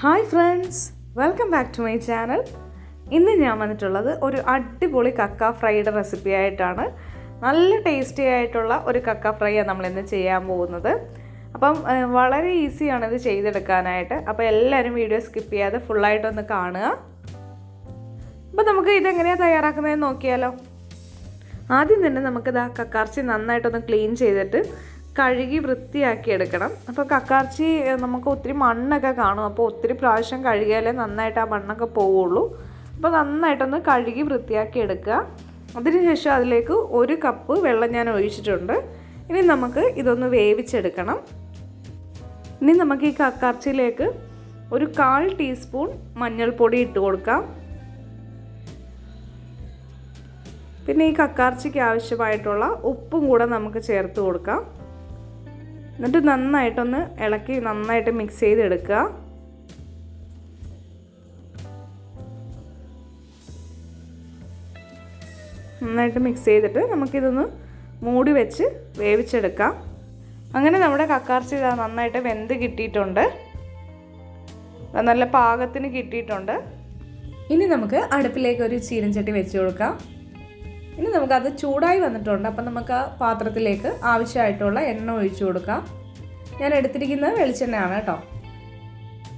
Hi friends welcome back to my channel ഇന്ന് ഞാൻ വന്നിട്ടുള്ളത് ഒരു അടിപൊളി കക്ക ഫ്രൈയുടെ റെസിപ്പി ആയിട്ടാണ്. നല്ല ടേസ്റ്റി ആയിട്ടുള്ള ഒരു കക്ക ഫ്രൈയാണ് നമ്മളിന്ന് ചെയ്യാൻ പോകുന്നത്. അപ്പം വളരെ ഈസിയാണ് ഇത് ചെയ്തെടുക്കാനായിട്ട്. അപ്പോൾ എല്ലാവരും വീഡിയോ സ്കിപ്പ് ചെയ്യാതെ ഫുള്ളായിട്ടൊന്ന് കാണുക. അപ്പോൾ നമുക്ക് ഇതെങ്ങനെയാണ് തയ്യാറാക്കുന്നതെന്ന് നോക്കിയാലോ. ആദ്യം തന്നെ നമുക്കിത് ആ കക്കാർച്ചി നന്നായിട്ടൊന്ന് ക്ലീൻ ചെയ്തിട്ട് കഴുകി വൃത്തിയാക്കി എടുക്കണം അപ്പോൾ കക്കാർച്ചി നമുക്ക് ഒത്തിരി മണ്ണൊക്കെ കാണും. അപ്പോൾ ഒത്തിരി പ്രാവശ്യം കഴുകിയാലേ നന്നായിട്ട് ആ മണ്ണൊക്കെ പോവുള്ളൂ. അപ്പോൾ നന്നായിട്ടൊന്ന് കഴുകി വൃത്തിയാക്കി എടുക്കുക അതിനുശേഷം അതിലേക്ക് ഒരു കപ്പ് വെള്ളം ഞാൻ ഒഴിച്ചിട്ടുണ്ട്. ഇനി നമുക്ക് ഇതൊന്ന് വേവിച്ചെടുക്കണം. ഇനി നമുക്ക് ഈ കക്കാർച്ചിയിലേക്ക് ഒരു കാൽ ടീസ്പൂൺ മഞ്ഞൾപ്പൊടി ഇട്ട് കൊടുക്കാം. പിന്നെ ഈ കക്കാർച്ചിക്ക് ആവശ്യമായിട്ടുള്ള ഉപ്പും കൂടെ നമുക്ക് ചേർത്ത് കൊടുക്കാം. എന്നിട്ട് നന്നായിട്ടൊന്ന് ഇളക്കി നന്നായിട്ട് മിക്സ് ചെയ്തെടുക്കുക. നന്നായിട്ട് മിക്സ് ചെയ്തിട്ട് നമുക്കിതൊന്ന് മൂടി വെച്ച് വേവിച്ചെടുക്കാം. അങ്ങനെ നമ്മുടെ കക്കാർച്ചി നന്നായിട്ട് വെന്ത് കിട്ടിയിട്ടുണ്ട്. നല്ല പാകത്തിന് കിട്ടിയിട്ടുണ്ട്. ഇനി നമുക്ക് അടുപ്പിലേക്ക് ഒരു ചീരൻചട്ടി വെച്ച് കൊടുക്കാം. ഇനി നമുക്കത് ചൂടായി വന്നിട്ടുണ്ട്. അപ്പം നമുക്ക് ആ പാത്രത്തിലേക്ക് ആവശ്യമായിട്ടുള്ള എണ്ണ ഒഴിച്ചു കൊടുക്കാം. ഞാൻ എടുത്തിരിക്കുന്നത് വെളിച്ചെണ്ണയാണ് കേട്ടോ.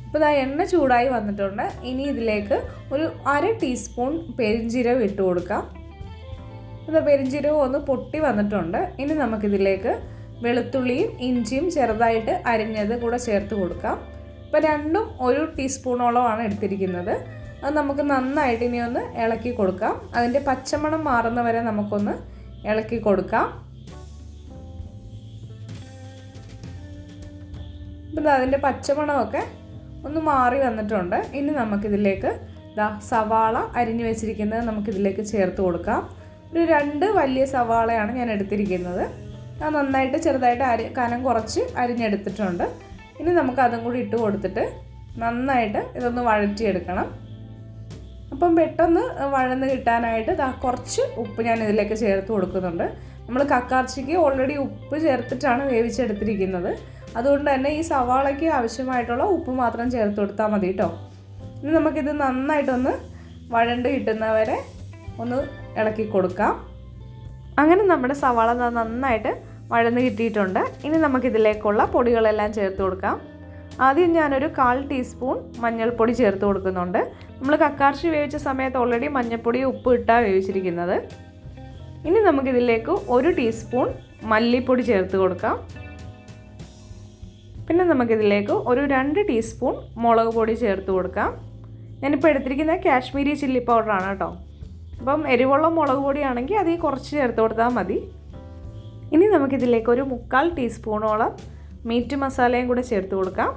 അപ്പോൾ ആ എണ്ണ ചൂടായി വന്നിട്ടുണ്ട്. ഇനി ഇതിലേക്ക് ഒരു അര ടീസ്പൂൺ പെരിഞ്ജീരകം ഇട്ട് കൊടുക്കാം. അത് പെരിഞ്ജീരകം ഒന്ന് പൊട്ടി വന്നിട്ടുണ്ട്. ഇനി നമുക്കിതിലേക്ക് വെളുത്തുള്ളിയും ഇഞ്ചിയും ചെറുതായിട്ട് അരിഞ്ഞത് കൂടെ ചേർത്ത് കൊടുക്കാം. അപ്പോൾ രണ്ടും ഒരു ടീസ്പൂണോളമാണ് എടുത്തിരിക്കുന്നത്. അത് നമുക്ക് നന്നായിട്ട് ഇനി ഒന്ന് ഇളക്കി കൊടുക്കാം. അതിന്റെ പച്ചമണം മാറുന്ന വരെ നമുക്കൊന്ന് ഇളക്കി കൊടുക്കാം. ഇപ്പം അതിന്റെ പച്ചമണമൊക്കെ ഒന്ന് മാറി വന്നിട്ടുണ്ട്. ഇനി നമുക്കിതിലേക്ക് ദാ സവാള അരിഞ്ഞു വെച്ചിരിക്കുന്നത് നമുക്കിതിലേക്ക് ചേർത്ത് കൊടുക്കാം. ഒരു രണ്ട് വലിയ സവാളയാണ് ഞാൻ എടുത്തിരിക്കുന്നത്. അത് നന്നായിട്ട് ചെറുതായിട്ട് അരി കനം കുറച്ച് അരിഞ്ഞെടുത്തിട്ടുണ്ട്. ഇനി നമുക്ക് അതും കൂടി ഇട്ട് കൊടുത്തിട്ട് നന്നായിട്ട് ഇതൊന്ന് വഴറ്റിയെടുക്കണം. അപ്പം പെട്ടെന്ന് വഴന്ന് കിട്ടാനായിട്ട് ദാ കുറച്ച് ഉപ്പ് ഞാൻ ഇതിലേക്ക് ചേർത്ത് കൊടുക്കുന്നുണ്ട്. നമ്മൾ കക്കാർച്ചിക്ക് ഓൾറെഡി ഉപ്പ് ചേർത്തിട്ടാണ് വേവിച്ചെടുത്തിരിക്കുന്നത്. അതുകൊണ്ട് തന്നെ ഈ സവാളയ്ക്ക് ആവശ്യമായിട്ടുള്ള ഉപ്പ് മാത്രം ചേർത്ത് കൊടുത്താൽ മതി കേട്ടോ ഇനി നമുക്കിത് നന്നായിട്ടൊന്ന് വഴണ്ട് കിട്ടുന്നവരെ ഒന്ന് ഇളക്കി കൊടുക്കാം. അങ്ങനെ നമ്മുടെ സവാള നന്നായിട്ട് വഴന്ന് കിട്ടിയിട്ടുണ്ട്. ഇനി നമുക്കിതിലേക്കുള്ള പൊടികളെല്ലാം ചേർത്ത് കൊടുക്കാം. ആദ്യം ഞാനൊരു കാൽ ടീസ്പൂൺ മഞ്ഞൾപ്പൊടി ചേർത്ത് കൊടുക്കുന്നുണ്ട്. നമ്മൾ കക്കാർച്ചി വേവിച്ച സമയത്ത് ഓൾറെഡി മഞ്ഞൾപ്പൊടി ഉപ്പ് ഇട്ടാണ് വേവിച്ചിരിക്കുന്നത്. ഇനി നമുക്കിതിലേക്ക് ഒരു ടീസ്പൂൺ മല്ലിപ്പൊടി ചേർത്ത് കൊടുക്കാം. പിന്നെ നമുക്കിതിലേക്ക് ഒരു രണ്ട് ടീസ്പൂൺ മുളക് പൊടി ചേർത്ത് കൊടുക്കാം. ഞാനിപ്പോൾ എടുത്തിരിക്കുന്നത് കാശ്മീരി ചില്ലി പൗഡറാണ് കേട്ടോ. അപ്പം എരിവുള്ള മുളക് പൊടിയാണെങ്കിൽ അതിൽ കുറച്ച് ചേർത്ത് കൊടുത്താൽ മതി. ഇനി നമുക്കിതിലേക്ക് ഒരു മുക്കാൽ ടീസ്പൂണോളം മീറ്റ് മസാലയും കൂടെ ചേർത്ത് കൊടുക്കാം.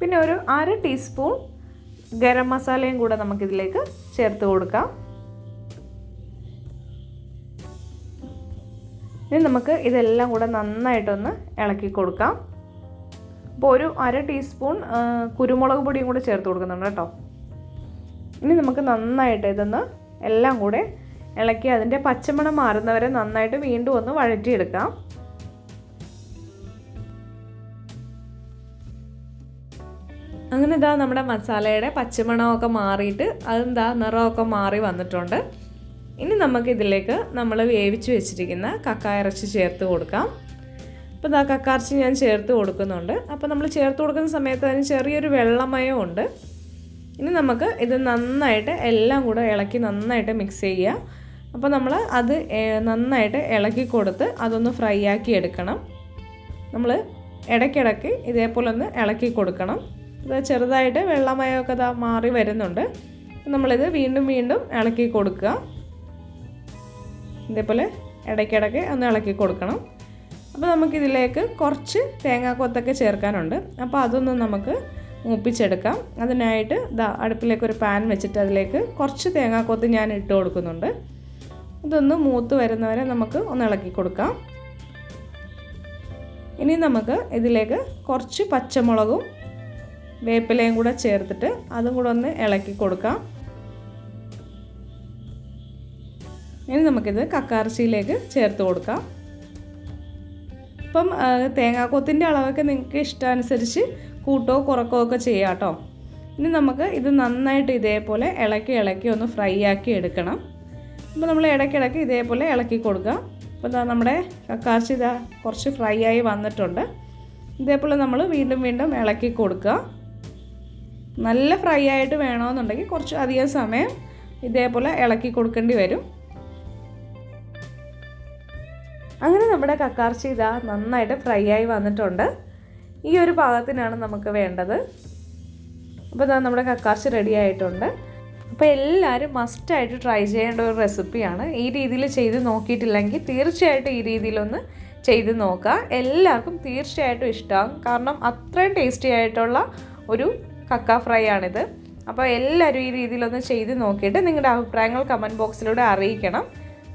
പിന്നെ ഒരു അര ടീസ്പൂൺ ഗരം മസാലയും കൂടെ നമുക്കിതിലേക്ക് ചേർത്ത് കൊടുക്കാം. ഇനി നമുക്ക് ഇതെല്ലാം കൂടെ നന്നായിട്ടൊന്ന് ഇളക്കി കൊടുക്കാം. അപ്പോൾ ഒരു അര ടീസ്പൂൺ കുരുമുളക് പൊടിയും കൂടെ ചേർത്ത് കൊടുക്കുന്നുണ്ട് കേട്ടോ. ഇനി നമുക്ക് നന്നായിട്ട് ഇതൊന്ന് എല്ലാം കൂടെ ഇളക്കി അതിന്റെ പച്ചമണം മാറുന്നവരെ നന്നായിട്ട് വീണ്ടും ഒന്ന് വഴറ്റിയെടുക്കാം. അങ്ങനെ ഇതാ നമ്മുടെ മസാലയുടെ പച്ചമണമൊക്കെ മാറിയിട്ട് അതെന്താ നിറമൊക്കെ മാറി വന്നിട്ടുണ്ട്. ഇനി നമുക്ക് ഇതിലേക്ക് നമ്മൾ വേവിച്ച് വെച്ചിരിക്കുന്ന കക്ക ഇറച്ചി ചേർത്ത് കൊടുക്കാം. അപ്പോൾ ഇതാ കക്കാർച്ചി ഞാൻ ചേർത്ത് കൊടുക്കുന്നുണ്ട്. അപ്പോൾ നമ്മൾ ചേർത്ത് കൊടുക്കുന്ന സമയത്ത് അതിന് ചെറിയൊരു വെള്ളമയം ഉണ്ട് ഇനി നമുക്ക് ഇത് നന്നായിട്ട് എല്ലാം കൂടെ ഇളക്കി നന്നായിട്ട് മിക്സ് ചെയ്യുക അപ്പോൾ നമ്മൾ അത് നന്നായിട്ട് ഇളക്കി കൊടുത്ത് അതൊന്ന് ഫ്രൈ ആക്കി എടുക്കണം. നമ്മൾ ഇടയ്ക്കിടയ്ക്ക് ഇതേപോലെ ഒന്ന് ഇളക്കി കൊടുക്കണം. ചെറുതായിട്ട് വെള്ളമയമൊക്കെ ഇതാ മാറി വരുന്നുണ്ട്. നമ്മളിത് വീണ്ടും വീണ്ടും ഇളക്കി കൊടുക്കുക. ഇതേപോലെ ഇടയ്ക്കിടയ്ക്ക് ഒന്ന് ഇളക്കി കൊടുക്കണം. അപ്പോൾ നമുക്കിതിലേക്ക് കുറച്ച് തേങ്ങാക്കൊത്തൊക്കെ ചേർക്കാനുണ്ട്. അപ്പോൾ അതൊന്ന് നമുക്ക് മൂപ്പിച്ചെടുക്കാം. അതിനായിട്ട് ദാ അടുപ്പിലേക്ക് ഒരു പാൻ വെച്ചിട്ട് അതിലേക്ക് കുറച്ച് തേങ്ങാക്കൊത്ത് ഞാൻ ഇട്ട് കൊടുക്കുന്നുണ്ട്. ഇതൊന്ന് മൂത്ത് വരുന്നവരെ നമുക്ക് ഒന്ന് ഇളക്കി കൊടുക്കാം. ഇനി നമുക്ക് ഇതിലേക്ക് കുറച്ച് പച്ചമുളകും വേപ്പിലയും കൂടെ ചേർത്തിട്ട് അതും കൂടെ ഒന്ന് ഇളക്കി കൊടുക്കാം. ഇനി നമുക്കിത് കക്കാർച്ചിയിലേക്ക് ചേർത്ത് കൊടുക്കാം. ഇപ്പം തേങ്ങാക്കൊത്തിന്റെ അളവൊക്കെ നിങ്ങൾക്ക് ഇഷ്ടാനുസരിച്ച് കൂട്ടോ കുറക്കോ ഒക്കെ ചെയ്യാം കേട്ടോ. ഇനി നമുക്ക് ഇത് നന്നായിട്ട് ഇതേപോലെ ഇളക്കി ഇളക്കി ഒന്ന് ഫ്രൈ ആക്കി എടുക്കണം. അപ്പോൾ നമ്മൾ ഇടയ്ക്കിടയ്ക്ക് ഇതേപോലെ ഇളക്കി കൊടുക്കുക അപ്പോൾ ഇതാ നമ്മുടെ കക്കാർച്ചി ഇതാ കുറച്ച് ഫ്രൈ ആയി വന്നിട്ടുണ്ട്. ഇതേപോലെ നമ്മൾ വീണ്ടും വീണ്ടും ഇളക്കി കൊടുക്കുക നല്ല ഫ്രൈ ആയിട്ട് വേണമെന്നുണ്ടെങ്കിൽ കുറച്ച് അധികം സമയം ഇതേപോലെ ഇളക്കി കൊടുക്കേണ്ടി വരും. അങ്ങനെ നമ്മുടെ കക്കാർച്ചി ഇതാ നന്നായിട്ട് ഫ്രൈ ആയി വന്നിട്ടുണ്ട്. ഈ ഒരു പാകത്തിനാണ് നമുക്ക് വേണ്ടത്. അപ്പോൾ ഇതാ നമ്മുടെ കക്കാർച്ചി റെഡി ആയിട്ടുണ്ട്. അപ്പോൾ എല്ലാവരും മസ്റ്റായിട്ട് ട്രൈ ചെയ്യേണ്ട ഒരു റെസിപ്പിയാണ് ഈ രീതിയിൽ ചെയ്ത് നോക്കിയിട്ടില്ലെങ്കിൽ തീർച്ചയായിട്ടും ഈ രീതിയിലൊന്ന് ചെയ്ത് നോക്കുക. എല്ലാവർക്കും തീർച്ചയായിട്ടും ഇഷ്ടമാകും. കാരണം അത്രയും ടേസ്റ്റി ആയിട്ടുള്ള ഒരു കക്ക ഫ്രൈ ആണിത്. അപ്പോൾ എല്ലാവരും ഈ രീതിയിലൊന്ന് ചെയ്ത് നോക്കിയിട്ട് നിങ്ങളുടെ അഭിപ്രായങ്ങൾ കമന്റ് ബോക്സിലൂടെ അറിയിക്കണം.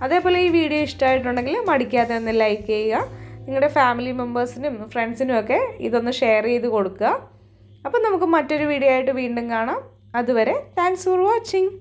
അതേപോലെ ഈ വീഡിയോ ഇഷ്ടമായിട്ടുണ്ടെങ്കിൽ മടിക്കാതെ ഒന്ന് ലൈക്ക് ചെയ്യുക. നിങ്ങളുടെ ഫാമിലി മെമ്പേഴ്സിനും ഫ്രണ്ട്സിനും ഒക്കെ ഇതൊന്ന് ഷെയർ ചെയ്ത് കൊടുക്കുക. അപ്പം നമുക്ക് മറ്റൊരു വീഡിയോ ആയിട്ട് വീണ്ടും കാണാം. അതുവരെ താങ്ക്സ് ഫോർ വാച്ചിങ്